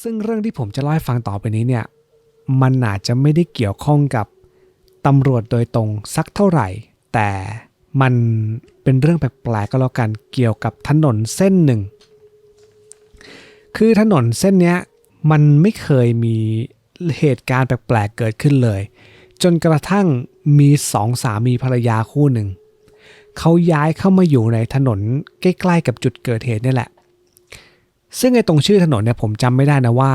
ซึ่งเรื่องที่ผมจะเล่าให้ฟังต่อไปนี้เนี่ย มันอาจจะไม่ได้เกี่ยวข้องกับตำรวจโดยตรงสักเท่าไหร่ แต่มันเป็นเรื่องแปลกๆก็แล้วกันเกี่ยวกับถนนเส้นหนึ่ง คือถนนเส้นเนี้ยมันไม่เคยมีเหตุการณ์แปลกๆเกิดขึ้นเลย จนกระทั่งมีสองสามีภรรยาคู่หนึ่งเขาย้ายเข้ามาอยู่ในถนนใกล้ๆกับจุดเกิดเหตุนี่แหละ ซึ่งไอ้ตรงชื่อถนนเนี่ยผมจำไม่ได้นะว่า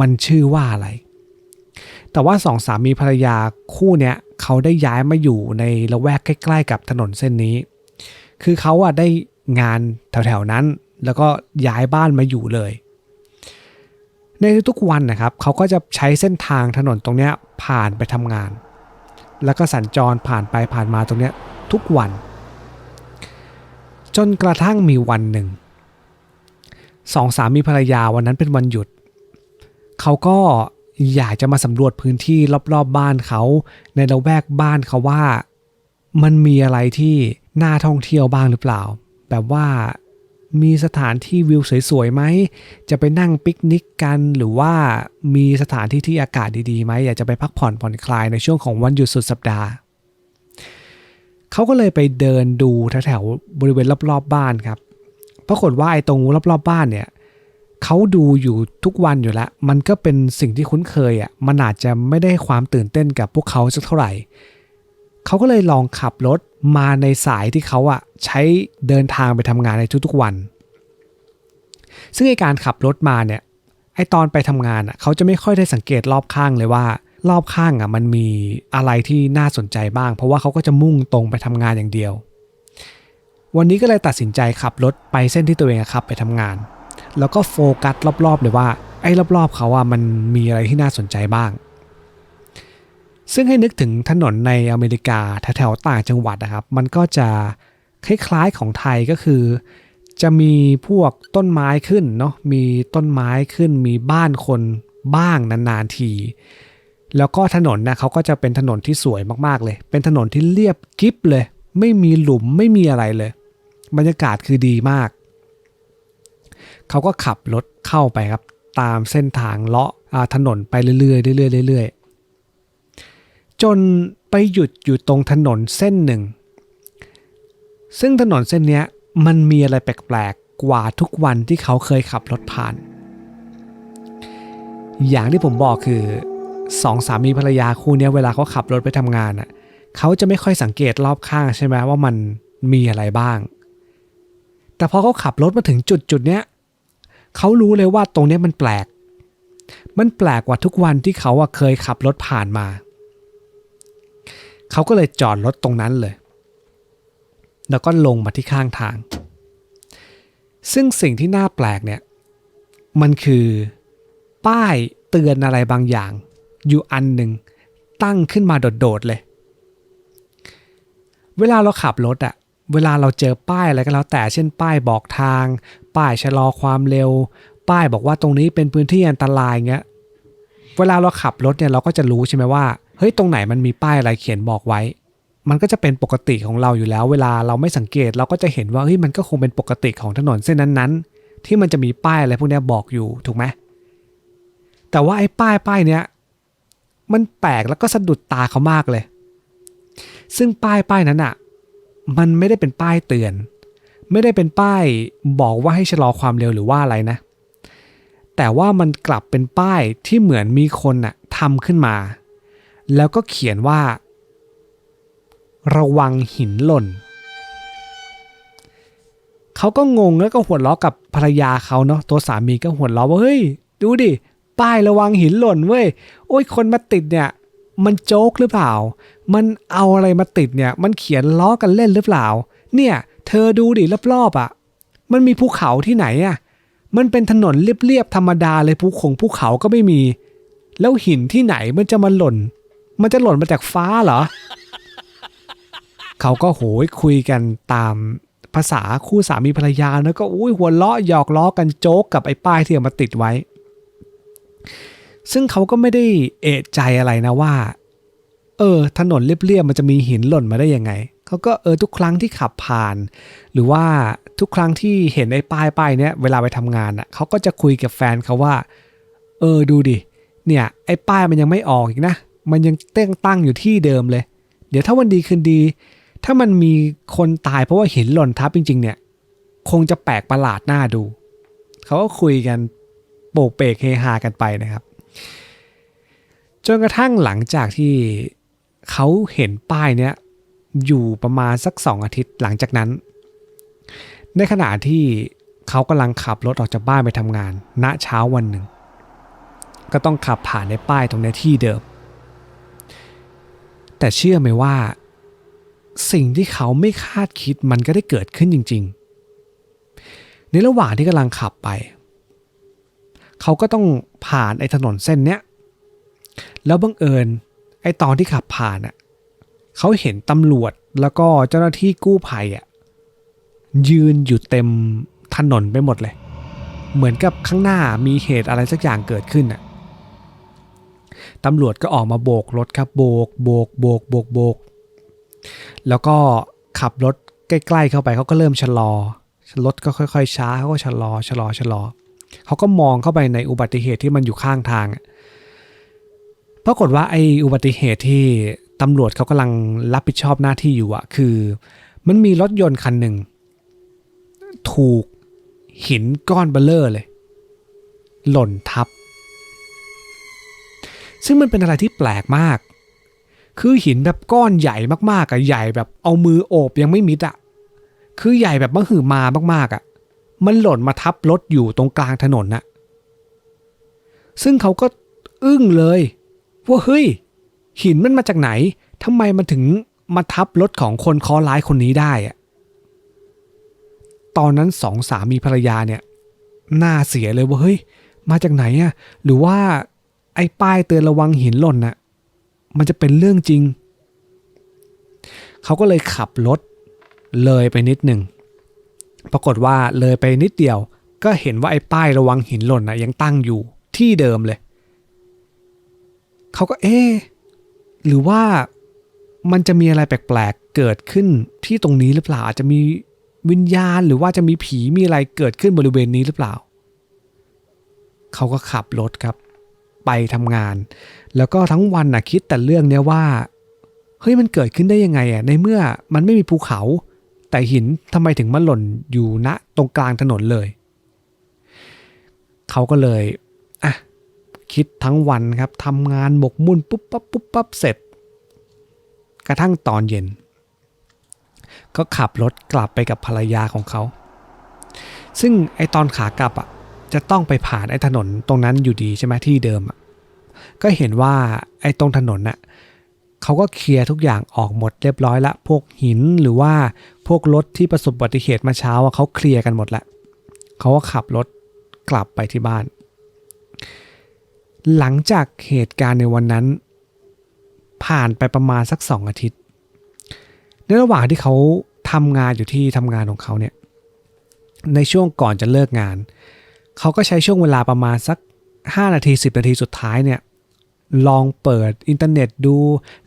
มันชื่อว่าอะไร แต่ว่าสองสามีภรรยาคู่เนี้ยเขาได้ย้ายมาอยู่ในละแวกใกล้ ๆ กับถนนเส้นนี้ คือเขาอะได้งานแถวๆนั้น แล้วก็ย้ายบ้านมาอยู่เลย ในทุกๆวันนะครับเขาก็จะใช้เส้นทางถนนตรงเนี้ยผ่านไปทำงาน แล้วก็สัญจรผ่านไปผ่านมาตรงเนี้ยทุกวัน จนกระทั่งมีวันหนึ่ง สองสามีภรรยาวันนั้นเป็นวันหยุด เขาก็อยากจะมาสำรวจพื้นที่รอบๆบบ้านเขา ในละแวกบ้านเขาว่า มันมีอะไรที่น่าท่องเที่ยวบ้างหรือเปล่า แบบว่ามีสถานที่วิวสวยๆไหม จะไปนั่งปิกนิกกัน หรือว่ามีสถานที่ที่อากาศดีๆไหม อยากจะไปพักผ่อนผ่อนคลายในช่วงของวันหยุดสุดสัปดาห์ เขาก็เลยไปเดินดูแถวๆบริเวณรอบๆบบ้านครับ ปรากฏว่าไอ้ตรงรอบๆบบ้านเนี่ยเขาดูอยู่ทุกวันอยู่แล้ว มันก็เป็นสิ่งที่คุ้นเคยอะมันอาจจะไม่ได้ความตื่นเต้นกับพวกเขาสักเท่าไหร่เขาก็เลยลองขับรถมาในสายที่เขาอะใช้เดินทางไปทำงานในทุกๆวัน ซึ่งไอการขับรถมาเนี่ยไอตอนไปทำงานอะเขาจะไม่ค่อยได้สังเกตรอบข้างเลยว่ารอบข้างอะมันมีอะไรที่น่าสนใจบ้าง เพราะว่าเขาก็จะมุ่งตรงไปทำงานอย่างเดียว วันนี้ก็เลยตัดสินใจขับรถไปเส้นที่ตัวเองขับไปทำงาน แล้วก็โฟกัสรอบๆเลยว่าไอ้รอบๆเขาอะมันมีอะไรที่น่าสนใจบ้าง ซึ่งให้นึกถึงถนนในอเมริกาแถวๆต่างจังหวัดนะครับ มันก็จะคล้ายๆของไทยก็คือ จะมีพวกต้นไม้ขึ้นเนาะมีต้นไม้ขึ้นมีบ้านคนบ้างนานๆที แล้วก็ถนนนะเขาก็จะเป็นถนนที่สวยมากๆเลย เป็นถนนที่เรียบกริบเลย ไม่มีหลุมไม่มีอะไรเลย บรรยากาศคือดีมาก เขาก็ขับรถเข้าไปครับ ตามเส้นทางเลาะถนนไปเรื่อยๆเรื่อยๆเรื่อยๆจนไปหยุดอยู่ตรงถนนเส้นหนึ่ง ซึ่งถนนเส้นเนี้ยมันมีอะไรแปลกๆกว่าทุกวันที่เขาเคยขับรถผ่าน อย่างที่ผมบอกคือสองสามีภรรยาคู่นี้เวลาเขาขับรถไปทำงานอะเขาจะไม่ค่อยสังเกตรอบข้างใช่ไหมว่ามันมีอะไรบ้าง แต่พอเขาขับรถมาถึงจุดจุดเนี้ยเขารู้เลยว่าตรงเนี้ยมันแปลก มันแปลกกว่าทุกวันที่เขาอะเคยขับรถผ่านมา เขาก็เลยจอดรถตรงนั้นเลย แล้วก็ลงมาที่ข้างทาง ซึ่งสิ่งที่น่าแปลกเนี่ย มันคือป้ายเตือนอะไรบางอย่าง อยู่อันหนึ่งตั้งขึ้นมาโดดๆเลย เวลาเราขับรถอะ เวลาเราเจอป้ายอะไรก็แล้วแต่เช่นป้ายบอกทาง ป้ายชะลอความเร็ว ป้ายบอกว่าตรงนี้เป็นพื้นที่อันตรายเงี้ยเวลาเราขับรถเนี่ยเราก็จะรู้ใช่ไหมว่าเฮ้ยตรงไหนมันมีป้ายอะไรเขียนบอกไว้ มันก็จะเป็นปกติของเราอยู่แล้ว เวลาเราไม่สังเกตเราก็จะเห็นว่าเฮ้ยมันก็คงเป็นปกติของถนนเส้นนั้นๆ ที่มันจะมีป้ายอะไรพวกนี้บอกอยู่ถูกไหมแต่ว่าไอ้ป้ายป้ายเนี้ยมันแปลกแล้วก็สะดุดตาเขามากเลย ซึ่งป้ายป้ายนั้นอะ มันไม่ได้เป็นป้ายเตือน ไม่ได้เป็นป้ายบอกว่าให้ชะลอความเร็วหรือว่าอะไรนะ แต่ว่ามันกลับเป็นป้ายที่เหมือนมีคนน่ะทำขึ้นมา แล้วก็เขียนว่า ระวังหินหล่นเขาก็งงแล้วก็หัวเราะกับภรรยาเขาเนาะตัวสามีก็หัวเราะว่าเฮ้ย ดูดิ ป้ายระวังหินหล่นเว้ยโอ้ยคนมาติดเนี่ย มันโจ๊กหรือเปล่า มันเอาอะไรมาติดเนี่ย มันเขียนล้อกันเล่นหรือเปล่า เนี่ย เธอดูดิรอบๆอะ มันมีภูเขาที่ไหนอะ มันเป็นถนนเรียบๆธรรมดาเลยภูคงภูเขาก็ไม่มี แล้วหินที่ไหนมันจะมาหล่น มันจะหล่นมาจากฟ้าเหรอ เขาก็โหยคุยกันตามภาษาคู่สามีภรรยาแล้วก็อุ้ยหัวเราะหยอกล้อกันโจ๊กกับไอ้ป้ายที่เอามาติดไว้ ซึ่งเขาก็ไม่ได้เอะใจอะไรนะว่า เออ ถนนเรียบๆมันจะมีหินหล่นมาได้ยังไง เขาก็เออทุกครั้งที่ขับผ่าน หรือว่าทุกครั้งที่เห็นไอ้ป้ายป้ายเนี้ยเวลาไปทำงานอะเขาก็จะคุยกับแฟนเขาว่า เออดูดิ เนี่ยไอ้ป้ายมันยังไม่ออกอีกนะ มันยังเต้งตั้งอยู่ที่เดิมเลย เดี๋ยวถ้าวันดีคืนดี ถ้ามันมีคนตายเพราะว่าหินหล่นทับจริง ๆ เนี่ย คงจะแปลกประหลาดหน้าดู เขาก็คุยกันโปกเปกเฮฮากันไปนะครับ จนกระทั่งหลังจากที่เขาเห็นป้ายเนี้ยอยู่ประมาณสักสองอาทิตย์หลังจากนั้น ในขณะที่เขากำลังขับรถออกจากบ้านไปทำงาน ณเช้าวันหนึ่ง ก็ต้องขับผ่านในป้ายตรงในที่เดิม แต่เชื่อไหมว่า สิ่งที่เขาไม่คาดคิดมันก็ได้เกิดขึ้นจริง ๆ ในระหว่างที่กำลังขับไป เขาก็ต้องผ่านไอ้ถนนเส้นเนี้ย แล้วบังเอิญไอ้ตอนที่ขับผ่านอะเขาเห็นตำรวจแล้วก็เจ้าหน้าที่กู้ภัยอะยืนอยู่เต็มถนนไปหมดเลย เหมือนกับข้างหน้ามีเหตุอะไรสักอย่างเกิดขึ้นอะตำรวจก็ออกมาโบกรถครับโบกโบกโบกโบกโบก แล้วก็ขับรถใกล้ ๆ เข้าไปเขาก็เริ่มชะลอรถก็ค่อย ๆ ช้าเขาก็ชะลอชะลอชะลอเขาก็มองเข้าไปในอุบัติเหตุที่มันอยู่ข้างทางอะ ปรากฏว่าไอ้อุบัติเหตุที่ตำรวจเขากำลังรับผิดชอบหน้าที่อยู่อะคือ มันมีรถยนต์คันหนึ่ง ถูกหินก้อนเบลเลอร์เลย หล่นทับ ซึ่งมันเป็นอะไรที่แปลกมาก คือหินแบบก้อนใหญ่มากๆอะใหญ่แบบเอามือโอบยังไม่มิดอะคือใหญ่แบบมหือมามากๆอะมันหล่นมาทับรถอยู่ตรงกลางถนนน่ะ ซึ่งเขาก็อึ้งเลย ว่าเฮ้ย หินมันมาจากไหนทำไมมันถึงมาทับรถของคนคอร้ายคนนี้ได้อะตอนนั้นสองสามีภรรยาเนี่ยหน้าเสียเลยว่าเฮ้ย มาจากไหนอะหรือว่าไอ้ป้ายเตือนระวังหินหล่นน่ะมันจะเป็นเรื่องจริง เขาก็เลยขับรถเลยไปนิดหนึ่ง ปรากฏว่าเลยไปนิดเดียว ก็เห็นว่าไอ้ป้ายระวังหินหล่นน่ะยังตั้งอยู่ที่เดิมเลย เขาก็เอ๊หรือว่ามันจะมีอะไรแปลกๆเกิดขึ้นที่ตรงนี้หรือเปล่าอาจจะมีวิญญาณหรือว่าจะมีผีมีอะไรเกิดขึ้นบริเวณนี้หรือเปล่า เขาก็ขับรถครับ ไปทำงาน แล้วก็ทั้งวันน่ะคิดแต่เรื่องเนี้ยว่าเฮ้ยมันเกิดขึ้นได้ยังไงอะในเมื่อมันไม่มีภูเขา แต่หินทำไมถึงมาหล่นอยู่ณตรงกลางถนนเลย เขาก็เลย คิดทั้งวันครับทำงานหมกมุ่นปุ๊บปั๊บปุ๊บปั๊บเสร็จ กระทั่งตอนเย็น ก็ขับรถกลับไปกับภรรยาของเขา ซึ่งไอตอนขากลับอะจะต้องไปผ่านไอถนนตรงนั้นอยู่ดีใช่ไหมที่เดิมอะก็เห็นว่าไอตรงถนนน่ะเขาก็เคลียร์ทุกอย่างออกหมดเรียบร้อยละ พวกหินหรือว่าพวกรถที่ประสบอุบัติเหตุมาเช้าอะเขาเคลียร์กันหมดละเขาก็ขับรถกลับไปที่บ้าน หลังจากเหตุการณ์ในวันนั้น ผ่านไปประมาณสักสองอาทิตย์ ในระหว่างที่เขาทำงานอยู่ที่ทำงานของเขาเนี่ยในช่วงก่อนจะเลิกงาน เขาก็ใช้ช่วงเวลาประมาณสัก 5 นาที 10 นาทีสุดท้ายเนี่ยลองเปิดอินเทอร์เน็ตดู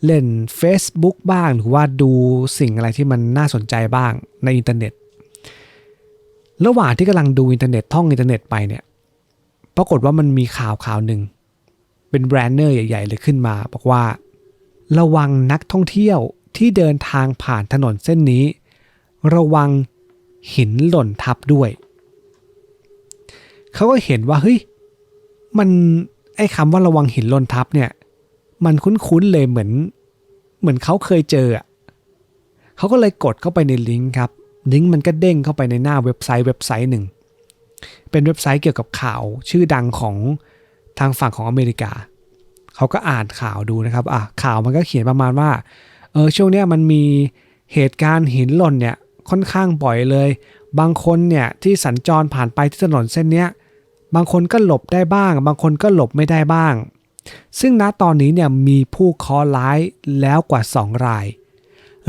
เล่น Facebook บ้างหรือว่าดูสิ่งอะไรที่มันน่าสนใจบ้างในอินเทอร์เน็ต ระหว่างที่กำลังดูอินเทอร์เน็ตท่องอินเทอร์เน็ตไปเนี่ยปรากฏว่ามันมีข่าวข่าวหนึ่ง เป็นแบรนเนอร์ใหญ่ ๆ เลยขึ้นมา บอกว่า ระวังนักท่องเที่ยวที่เดินทางผ่านถนนเส้นนี้ ระวังหินหล่นทับด้วย เขาก็เห็นว่าเฮ้ยมันไอ้คำว่าระวังหินหล่นทับเนี่ย มันคุ้นๆเลยเหมือน เหมือนเขาเคยเจอเขาก็เลยกดเข้าไปในลิงก์ครับลิงก์มันก็เด้งเข้าไปในหน้าเว็บไซต์เว็บไซต์หนึ่ง เป็นเว็บไซต์เกี่ยวกับข่าวชื่อดังของ ทางฝั่งของอเมริกา เขาก็อ่านข่าวดูนะครับอะข่าวมันก็เขียนประมาณว่าเออช่วงเนี้ยมันมีเหตุการณ์หินหล่นเนี่ยค่อนข้างบ่อยเลย บางคนเนี่ยที่สัญจรผ่านไปที่ถนนเส้นเนี้ยบางคนก็หลบได้บ้าง บางคนก็หลบไม่ได้บ้าง ซึ่งณตอนนี้เนี่ยมีผู้เคราะห์ร้ายแล้วกว่า 2 ราย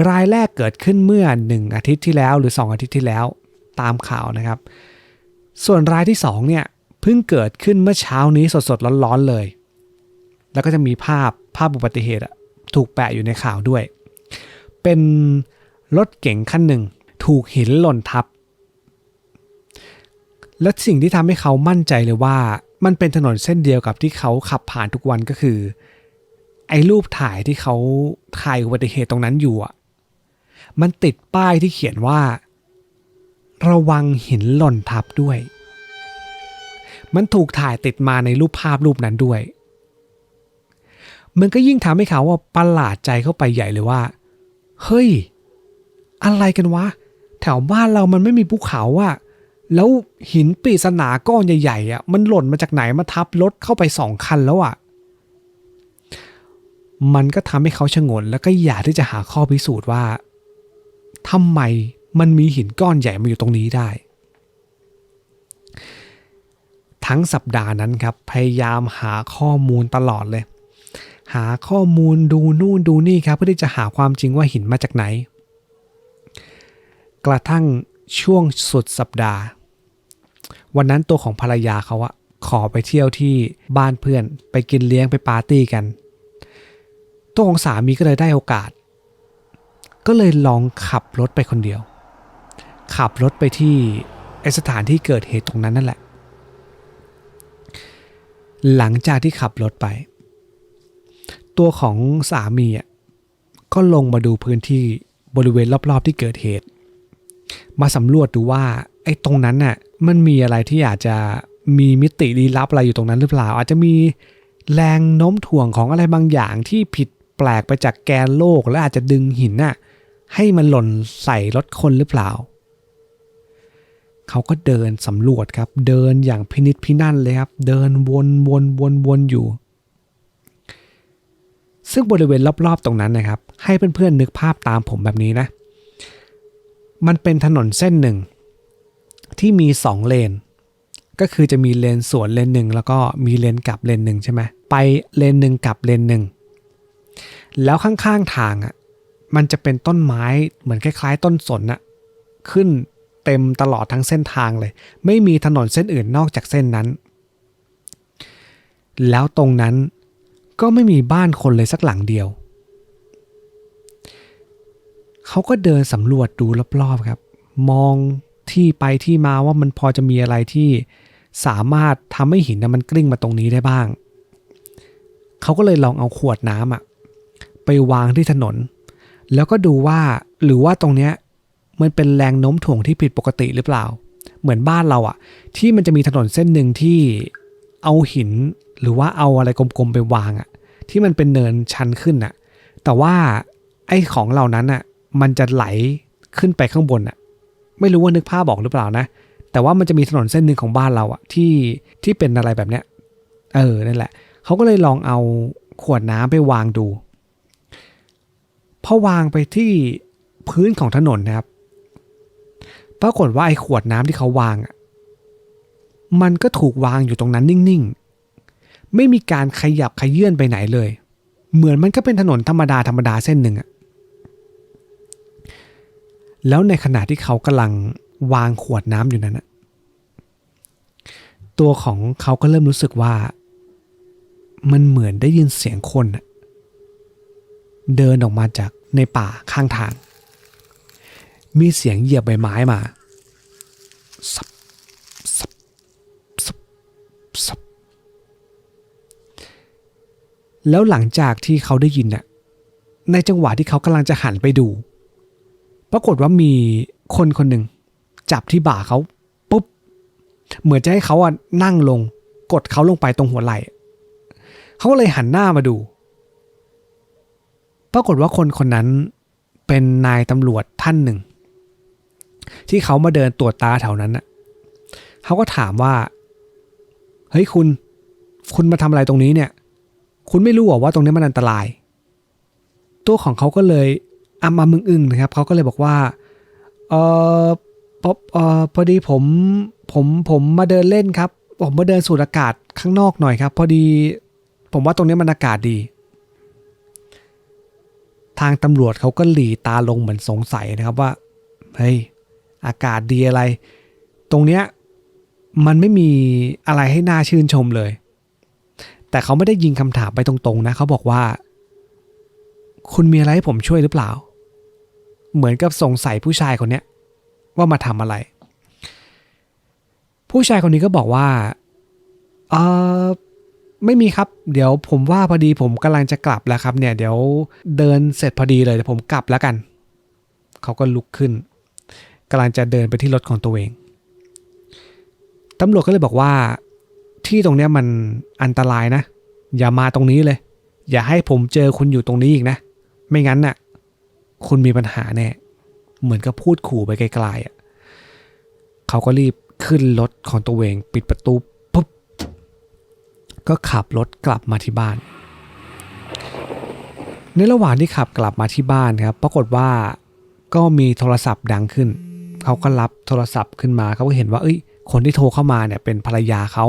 รายแรกเกิดขึ้นเมื่อ 1 อาทิตย์ที่แล้วหรือ 2 อาทิตย์ที่แล้วตามข่าวนะครับ ส่วนรายที่2เนี่ยเพิ่งเกิดขึ้นเมื่อเช้านี้สดๆร้อนๆเลย แล้วก็จะมีภาพภาพอุบัติเหตุถูกแปะอยู่ในข่าวด้วย เป็นรถเก๋งคันหนึ่ง ถูกหินหล่นทับ และสิ่งที่ทำให้เขามั่นใจเลยว่า มันเป็นถนนเส้นเดียวกับที่เขาขับผ่านทุกวันก็คือ ไอ้รูปถ่ายที่เขาถ่ายอุบัติเหตุตรงนั้นอยู่อะ มันติดป้ายที่เขียนว่า ระวังหินหล่นทับด้วย มันถูกถ่ายติดมาในรูปภาพรูปนั้นด้วย มันก็ยิ่งทำให้เขาว่าประหลาดใจเข้าไปใหญ่เลยว่า เฮ้ย อะไรกันวะ แถวบ้านเรามันไม่มีภูเขาอะแล้วหินปริศนาก้อนใหญ่ๆอะมันหล่นมาจากไหนมาทับรถเข้าไปสองคันแล้วอะมันก็ทำให้เขาชะงนแล้วก็อยากที่จะหาข้อพิสูจน์ว่าทำไมมันมีหินก้อนใหญ่มาอยู่ตรงนี้ได้ ทั้งสัปดาห์นั้นครับ พยายามหาข้อมูลตลอดเลย หาข้อมูลดูนู่นดูนี่ครับ เพื่อที่จะหาความจริงว่าหินมาจากไหน กระทั่งช่วงสุดสัปดาห์ วันนั้นตัวของภรรยาเขาอะขอไปเที่ยวที่บ้านเพื่อนไปกินเลี้ยงไปปาร์ตี้กัน ตัวของสามีก็เลยได้โอกาส ก็เลยลองขับรถไปคนเดียว ขับรถไปที่ไอสถานที่เกิดเหตุตรงนั้นนั่นแหละ หลังจากที่ขับรถไป ตัวของสามีอะก็ลงมาดูพื้นที่บริเวณรอบๆที่เกิดเหตุ มาสำรวจดูว่าไอ้ตรงนั้นน่ะมันมีอะไรที่อาจจะมีมิติลี้ลับอะไรอยู่ตรงนั้นหรือเปล่า อาจจะมีแรงโน้มถ่วงของอะไรบางอย่างที่ผิดแปลกไปจากแกนโลกและอาจจะดึงหินน่ะให้มันหล่นใส่รถคนหรือเปล่า เขาก็เดินสำรวจครับ เดินอย่างพินิจพินั่นเลยครับ เดินวนวนวนวนอยู่ ซึ่งบริเวณรอบๆตรงนั้นนะครับ ให้เพื่อนๆนึกภาพตามผมแบบนี้นะ มันเป็นถนนเส้นหนึ่ง ที่มีสองเลน ก็คือจะมีเลนสวนเลนหนึ่งแล้วก็มีเลนกลับเลนหนึ่งใช่ไหมไปเลนหนึ่งกลับเลนหนึ่งแล้วข้างๆทางอะมันจะเป็นต้นไม้เหมือนคล้าย ๆ ต้นสนอะขึ้น เต็มตลอดทั้งเส้นทางเลย ไม่มีถนนเส้นอื่นนอกจากเส้นนั้น แล้วตรงนั้นก็ไม่มีบ้านคนเลยสักหลังเดียว เขาก็เดินสำรวจดูรอบๆครับ มองที่ไปที่มาว่ามันพอจะมีอะไรที่สามารถทำให้หินนะมันกลิ้งมาตรงนี้ได้บ้าง เขาก็เลยลองเอาขวดน้ำอะไปวางที่ถนน แล้วก็ดูว่าหรือว่าตรงเนี้ย มันเป็นแรงโน้มถ่วงที่ผิดปกติหรือเปล่า เหมือนบ้านเราอะที่มันจะมีถนนเส้นหนึ่งที่เอาหินหรือว่าเอาอะไรกลมๆไปวางอะที่มันเป็นเนินชันขึ้นอะแต่ว่าไอ้ของเหล่านั้นอะมันจะไหลขึ้นไปข้างบนอะไม่รู้ว่านึกภาพบอกหรือเปล่านะ แต่ว่ามันจะมีถนนเส้นหนึ่งของบ้านเราอะที่ที่เป็นอะไรแบบเนี้ย เออนั่นแหละเขาก็เลยลองเอาขวดน้ำไปวางดูพอวางไปที่พื้นของถนนนะครับ ปรากฏว่าไอ้ขวดน้ำที่เขาวางอะมันก็ถูกวางอยู่ตรงนั้นนิ่งๆ ไม่มีการขยับขยื่นไปไหนเลย เหมือนมันก็เป็นถนนธรรมดาธรรมดาเส้นหนึ่งอะแล้วในขณะที่เขากำลังวางขวดน้ำอยู่นั้นนะตัวของเขาก็เริ่มรู้สึกว่า มันเหมือนได้ยินเสียงคน เดินออกมาจากในป่าข้างทาง มีเสียงเหยียบใบไม้มาสับสับสับสับแล้วหลังจากที่เขาได้ยินน่ะในจังหวะที่เขากำลังจะหันไปดู ปรากฏว่ามีคนคนหนึ่งจับที่บ่าเขาปุ๊บ เหมือนจะให้เขาอะนั่งลง กดเขาลงไปตรงหัวไหล่เขาก็เลยหันหน้ามาดู ปรากฏว่าคนคนนั้นเป็นนายตำรวจท่านหนึ่ง ที่เขามาเดินตรวจตาแถวนั้นน่ะเขาก็ถามว่า เฮ้ยคุณ คุณมาทำอะไรตรงนี้เนี่ย คุณไม่รู้หรอว่าตรงนี้มันอันตราย ตัวของเขาก็เลยอามามึงอึงนะครับ เขาก็เลยบอกว่า เออพอเออพอดีผม ผมผมมาเดินเล่นครับ ผมมาเดินสูดอากาศข้างนอกหน่อยครับ พอดี ผมว่าตรงนี้มันอากาศดีทางตำรวจเขาก็หลีตาลงเหมือนสงสัยนะครับว่า เฮ้ย อากาศดีอะไร ตรงเนี้ยมันไม่มีอะไรให้น่าชื่นชมเลย แต่เขาไม่ได้ยิงคำถามไปตรงๆนะเขาบอกว่า คุณมีอะไรให้ผมช่วยหรือเปล่า เหมือนกับสงสัยผู้ชายคนเนี้ยว่ามาทำอะไร ผู้ชายคนนี้ก็บอกว่าเออไม่มีครับ เดี๋ยวผมว่าพอดีผมกำลังจะกลับแล้วครับเนี่ย เดี๋ยวเดินเสร็จพอดีเลยเดี๋ยวผมกลับแล้วกัน เขาก็ลุกขึ้น กำลังจะเดินไปที่รถของตัวเอง ตำรวจก็เลยบอกว่า ที่ตรงเนี้ยมันอันตรายนะ อย่ามาตรงนี้เลย อย่าให้ผมเจอคุณอยู่ตรงนี้อีกนะ ไม่งั้นน่ะ คุณมีปัญหาแน่ เหมือนกับพูดขู่ไปไกลๆอะเขาก็รีบขึ้นรถของตัวเองปิดประตูปุ๊บ ก็ขับรถกลับมาที่บ้าน ในระหว่างที่ขับกลับมาที่บ้านครับ ปรากฏว่าก็มีโทรศัพท์ดังขึ้น เขาก็รับโทรศัพท์ขึ้นมาเขาก็เห็นว่าเอ้ย คนที่โทรเข้ามาเนี่ยเป็นภรรยาเขา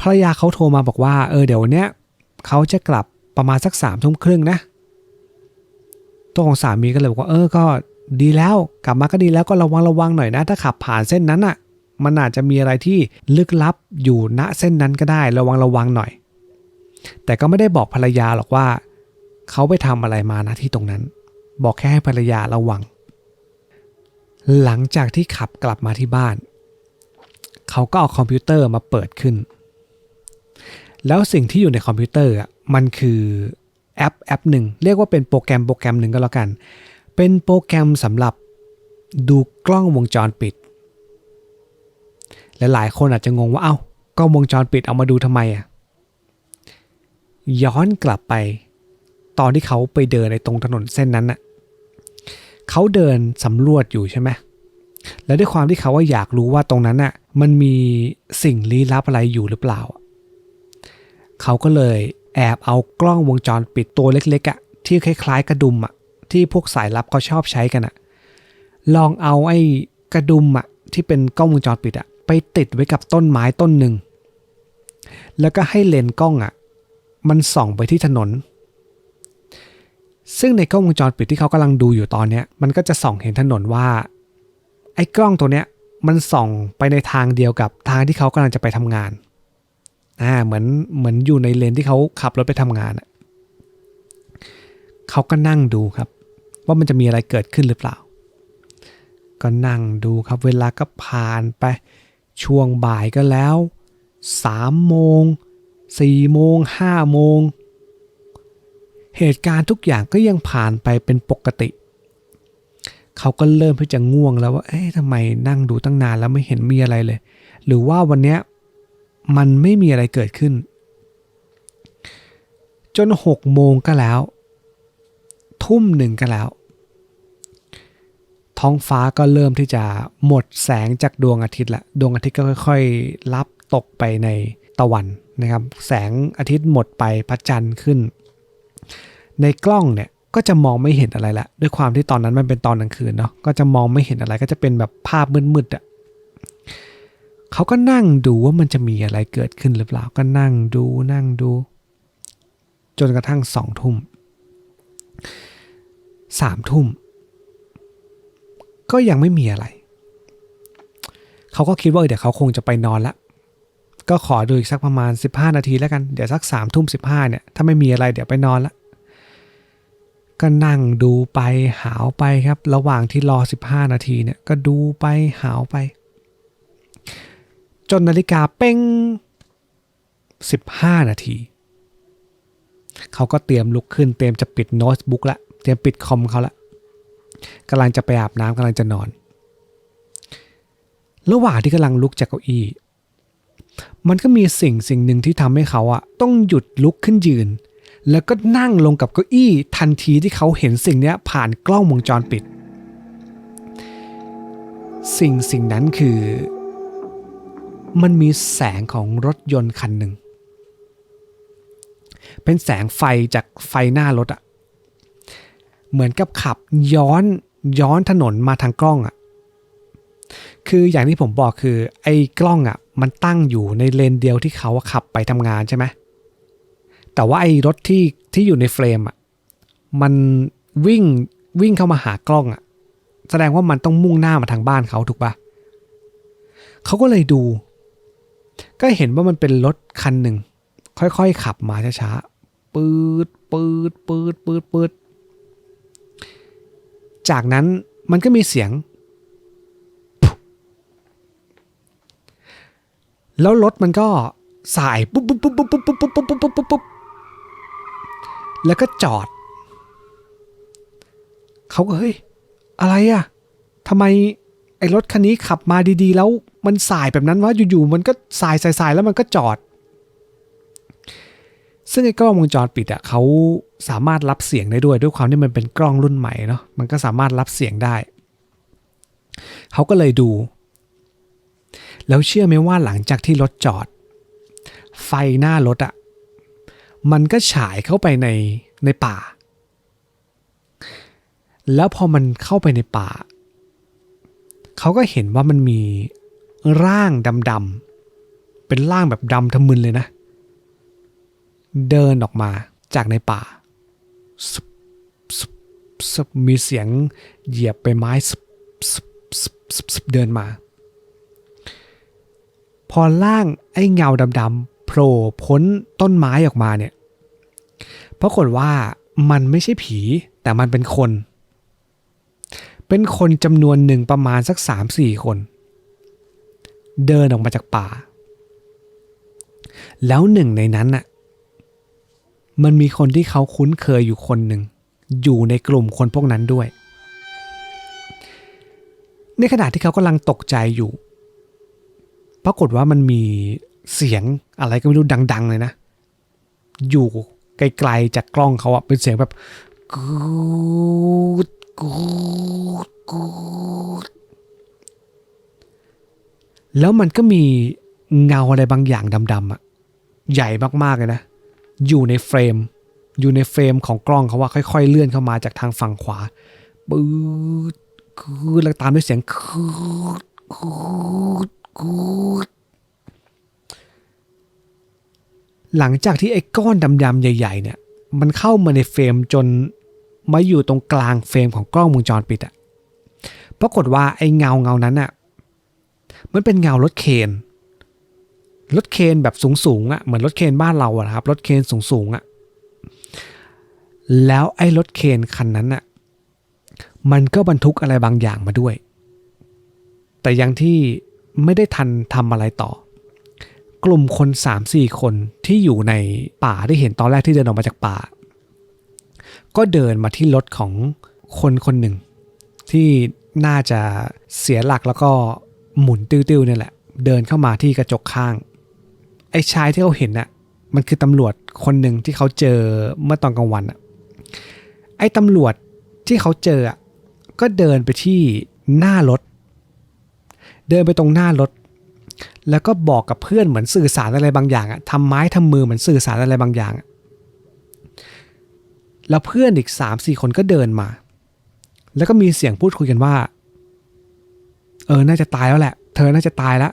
ภรรยาเขาโทรมาบอกว่า เออเดี๋ยวเนี้ยเขาจะกลับประมาณสักสามทุ่มครึ่งนะ ตัวของสามีก็เลยบอกว่าเออก็ดีแล้วกลับมาก็ดีแล้วก็ระวังระวังหน่อยนะ ถ้าขับผ่านเส้นนั้นอะ มันอาจจะมีอะไรที่ลึกลับอยู่ณเส้นนั้นก็ได้ระวังระวังหน่อย แต่ก็ไม่ได้บอกภรรยาหรอกว่า เขาไปทำอะไรมานะที่ตรงนั้น บอกแค่ให้ภรรยาระวัง หลังจากที่ขับกลับมาที่บ้าน เขาก็เอาคอมพิวเตอร์มาเปิดขึ้น แล้วสิ่งที่อยู่ในคอมพิวเตอร์อะมันคือแอปแอปหนึ่งเรียกว่าเป็นโปรแกรมโปรแกรมหนึ่งก็แล้วกัน เป็นโปรแกรมสำหรับดูกล้องวงจรปิด และหลายคนอาจจะงงว่าเอา้ากล้องวงจรปิดเอามาดูทำไมอะย้อนกลับไป ตอนที่เขาไปเดินในตรงถนนเส้นนั้นน่ะ เขาเดินสำรวจอยู่ใช่ไหมแล้วด้วยความที่เขาว่าอยากรู้ว่าตรงนั้นน่ะมันมีสิ่งลี้ลับอะไรอยู่หรือเปล่า เขาก็เลยแอบเอากล้องวงจรปิดตัวเล็กๆอะ่ะที่คล้ายๆ กระดุมอะ่ะที่พวกสายลับเขาชอบใช้กันอะ่ะลองเอาไอ้กระดุมอะ่ะที่เป็นกล้องวงจรปิดอะ่ะไปติดไว้กับต้นไม้ต้นหนึ่งแล้วก็ให้เลนกล้องอะ่ะมันส่องไปที่ถนน ซึ่งในกล้องวงจรปิดที่เขากำลังดูอยู่ตอนเนี้มันก็จะส่องเห็นถนนว่า ไอ้กล้องตัวเนี้ยมันส่องไปในทางเดียวกับทางที่เขากำลังจะไปทำงานอ่าเหมือนเหมือนอยู่ในเลนที่เขาขับรถไปทำงานเขาก็นั่งดูครับ ว่ามันจะมีอะไรเกิดขึ้นหรือเปล่า ก็นั่งดูครับเวลาก็ผ่านไปช่วงบ่ายก็แล้วสามโมงสี่โมงห้าโมง เหตุการณ์ทุกอย่างก็ยังผ่านไปเป็นปกติ เขาก็เริ่มที่จะง่วงแล้วว่า เอ๊ะทำไมนั่งดูตั้งนานแล้วไม่เห็นมีอะไรเลย หรือว่าวันเนี้ยมันไม่มีอะไรเกิดขึ้น จนหกโมงก็แล้ว ทุ่มหนึ่งก็แล้ว ท้องฟ้าก็เริ่มที่จะหมดแสงจากดวงอาทิตย์ละดวงอาทิตย์ก็ค่อยๆ รับตกไปในตะวันนะครับ แสงอาทิตย์หมดไปพระจันทร์ขึ้น ในกล้องเนี่ยก็จะมองไม่เห็นอะไรละด้วยความที่ตอนนั้นมันเป็นตอนกลางคืนเนาะก็จะมองไม่เห็นอะไรก็จะเป็นแบบภาพมืดๆอะเขาก็นั่งดูว่ามันจะมีอะไรเกิดขึ้นหรือเปล่าก็นั่งดูนั่งดู จนกระทั่งสองทุ่มสามทุ่ม ก็ยังไม่มีอะไร เขาก็คิดว่าเดี๋ยวเขาคงจะไปนอนละก็ขอดูอีกสักประมาณ 15 นาทีแล้วกัน เดี๋ยวสักสามทุ่มสิบห้าเนี่ยถ้าไม่มีอะไรเดี๋ยวไปนอนละ ก็นั่งดูไปหาวไปครับ ระหว่างที่รอ 15 นาทีเนี่ยก็ดูไปหาวไป จนนาฬิกาเป้ง 15 นาที เขาก็เตรียมลุกขึ้นเตรียมจะปิดโน้ตบุ๊กละเตรียมปิดคอมเขาละกำลังจะไปอาบน้ำกำลังจะนอน ระหว่างที่กำลังลุกจากเก้าอี้ มันก็มีสิ่งสิ่งหนึ่งที่ทำให้เขาอะต้องหยุดลุกขึ้นยืน แล้วก็นั่งลงกับเก้าอี้ทันทีที่เขาเห็นสิ่งนี้ผ่านกล้องวงจรปิด สิ่งสิ่งนั้นคือ มันมีแสงของรถยนต์คันหนึ่ง เป็นแสงไฟจากไฟหน้ารถอะเหมือนกับขับย้อนย้อนถนนมาทางกล้องอะคืออย่างที่ผมบอกคือไอ้กล้องอะมันตั้งอยู่ในเลนเดียวที่เขาขับไปทำงานใช่ไหม แต่ว่าไอ้รถที่ที่อยู่ในเฟรมอะมันวิ่งวิ่งเข้ามาหากล้องอะ แสดงว่ามันต้องมุ่งหน้ามาทางบ้านเขาถูกปะเขาก็เลยดู ก็เห็นว่ามันเป็นรถคันหนึ่ง ค่อยๆขับมาช้าๆปืดปืดปืดปืดปืดจากนั้นมันก็มีเสียง แล้วรถมันก็สายปุ๊บปุ๊บปุ๊บปุ๊บปุ๊บปุ๊บปุ๊บปุ๊บปุ๊บปุ๊บ แล้วก็จอด เขาก็เฮ้ย อะไรอะทำไมไอ้รถคันนี้ขับมาดีๆ แล้วมันสายแบบนั้นวะอยู่ๆมันก็สายสายสายแล้วมันก็จอด ซึ่งไอ้กล้องวงจรปิดอะเขาสามารถรับเสียงได้ด้วยด้วยความที่มันเป็นกล้องรุ่นใหม่เนาะมันก็สามารถรับเสียงได้ เขาก็เลยดู แล้วเชื่อไหมว่าหลังจากที่รถจอด ไฟหน้ารถอะ มันก็ฉายเข้าไปในในป่า แล้วพอมันเข้าไปในป่า เขาก็เห็นว่ามันมีร่างดำๆ เป็นร่างแบบดำทะมึนเลยนะ เดินออกมาจากในป่ามีเสียงเหยียบใบไม้เดินมา พอล่างไอ้เงาดำๆ โผล่พ้นต้นไม้ออกมาเนี่ยปรากฏว่ามันไม่ใช่ผีแต่มันเป็นคน เป็นคนจำนวนหนึ่งประมาณสักสามสี่คน เดินออกมาจากป่า แล้วหนึ่งในนั้นน่ะมันมีคนที่เขาคุ้นเคยอยู่คนหนึ่ง อยู่ในกลุ่มคนพวกนั้นด้วย ในขณะที่เขากำลังตกใจอยู่ ปรากฏว่ามันมี เสียงอะไรก็ไม่รู้ดัง ๆ เลยนะ อยู่ไกลๆจากกล้องเขาอะเป็นเสียงแบบกูดกูดกูดแล้วมันก็มีเงาอะไรบางอย่างดำๆอะใหญ่มากๆเลยนะ อยู่ในเฟรม อยู่ในเฟรมของกล้องเขาว่าค่อย ๆ เลื่อนเข้ามาจากทางฝั่งขวาปื๊ดคือแล้วตามด้วยเสียงคืดคืดคืด หลังจากที่ไอ้ก้อนดำๆใหญ่ๆเนี่ย มันเข้ามาในเฟรมจนมาอยู่ตรงกลางเฟรมของกล้องวงจรปิดอะปรากฏว่าไอ้เงาเงานั้นอะมันเป็นเงารถเคนรถเคนแบบสูงๆอะ่ะเหมือนรถเคนบ้านเราอะนะครับรถเคนสูงๆอะ่ะแล้วไอ้รถเคนคันนั้นอะมันก็บรรทุกอะไรบางอย่างมาด้วย แต่ยังที่ไม่ได้ทันทำอะไรต่อ กลุ่มคน 3-4 คนที่อยู่ในป่าที่เห็นตอนแรกที่เดินออกมาจากป่า ก็เดินมาที่รถของคนคนหนึ่ง ที่น่าจะเสียหลักแล้วก็หมุนติ้วๆเนี่ยแหละ เดินเข้ามาที่กระจกข้าง ไอ้ชายที่เขาเห็นน่ะมันคือตำรวจคนหนึ่งที่เขาเจอเมื่อตอนกลางวันอะไอ้ตำรวจที่เขาเจออะก็เดินไปที่หน้ารถ เดินไปตรงหน้ารถ แล้วก็บอกกับเพื่อนเหมือนสื่อสารอะไรบางอย่างอะทำไม้ทำมือเหมือนสื่อสารอะไรบางอย่างอะแล้วเพื่อนอีกสามสี่คนก็เดินมา แล้วก็มีเสียงพูดคุยกันว่า เออ น่าจะตายแล้วแหละ เธอน่าจะตายแล้ว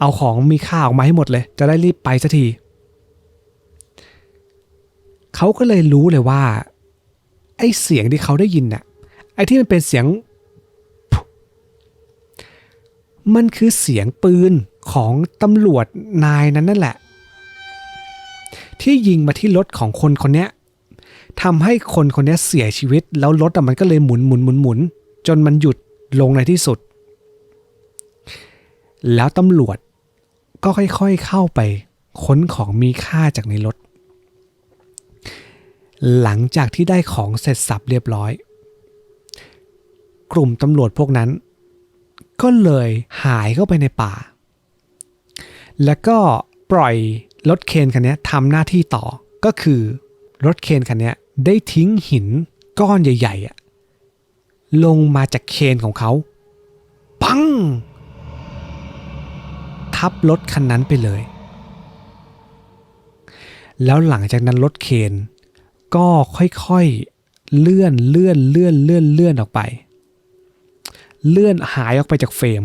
เอาของมีค่าออกมาให้หมดเลย จะได้รีบไปสักที เขาก็เลยรู้เลยว่า ไอ้เสียงที่เขาได้ยินน่ะ ไอ้ที่มันเป็นเสียง มันคือเสียงปืนของตำรวจนายนั้นนั่นแหละ ที่ยิงมาที่รถของคนคนนี้ทำให้คนคนนี้เสียชีวิต แล้วรถมันก็เลยหมุนหมุนหมุนหมุนจนมันหยุดลงในที่สุด แล้วตำรวจก็ค่อยๆเข้าไปค้นของมีค่าจากในรถ หลังจากที่ได้ของเสร็จสับเรียบร้อย กลุ่มตำรวจพวกนั้น ก็เลยหายเข้าไปในป่า แล้วก็ปล่อยรถเคนคันนี้ทำหน้าที่ต่อก็คือรถเคนคันนี้ได้ทิ้งหินก้อนใหญ่ๆลงมาจากเคนของเขาปัง ทับรถคันนั้นไปเลย แล้วหลังจากนั้นรถเคนก็ค่อยๆเลื่อนเลื่อนเลื่อนเลื่อนเลื่อนออกไป เลื่อนหายออกไปจากเฟรม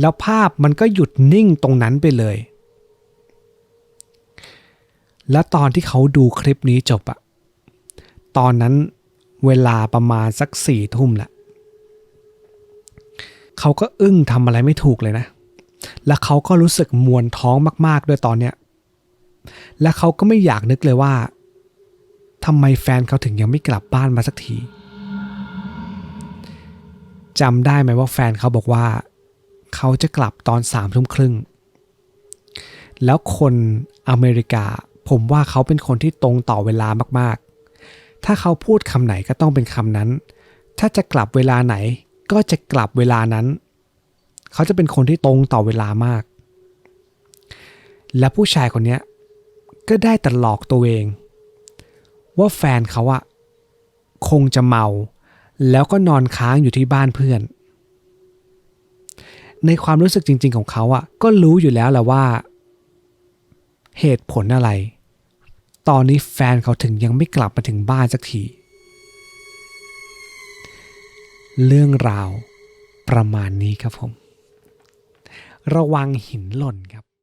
แล้วภาพมันก็หยุดนิ่งตรงนั้นไปเลย แล้วตอนที่เขาดูคลิปนี้จบอะตอนนั้นเวลาประมาณสักสี่ทุ่มแหละเขาก็อึ้งทำอะไรไม่ถูกเลยนะ แล้วเขาก็รู้สึกมวนท้องมาก ๆ ด้วยตอนเนี้ย และเขาก็ไม่อยากนึกเลยว่าทำไมแฟนเขาถึงยังไม่กลับบ้านมาสักที จำได้ไหมว่าแฟนเขาบอกว่า เขาจะกลับตอนสามทุ่มครึ่ง แล้วคนอเมริกา ผมว่าเขาเป็นคนที่ตรงต่อเวลามากๆ ถ้าเขาพูดคำไหนก็ต้องเป็นคำนั้น ถ้าจะกลับเวลาไหน ก็จะกลับเวลานั้น เขาจะเป็นคนที่ตรงต่อเวลามาก และผู้ชายคนนี้ก็ได้แต่หลอกตัวเอง ว่าแฟนเขาอะคงจะเมา แล้วก็นอนค้างอยู่ที่บ้านเพื่อน ในความรู้สึกจริง ๆ ของเขาอะก็รู้อยู่แล้วแหละว่า เหตุผลอะไร ตอนนี้แฟนเขาถึงยังไม่กลับมาถึงบ้านสักทีเรื่องราวประมาณนี้ครับผม ระวังหินหล่นครับ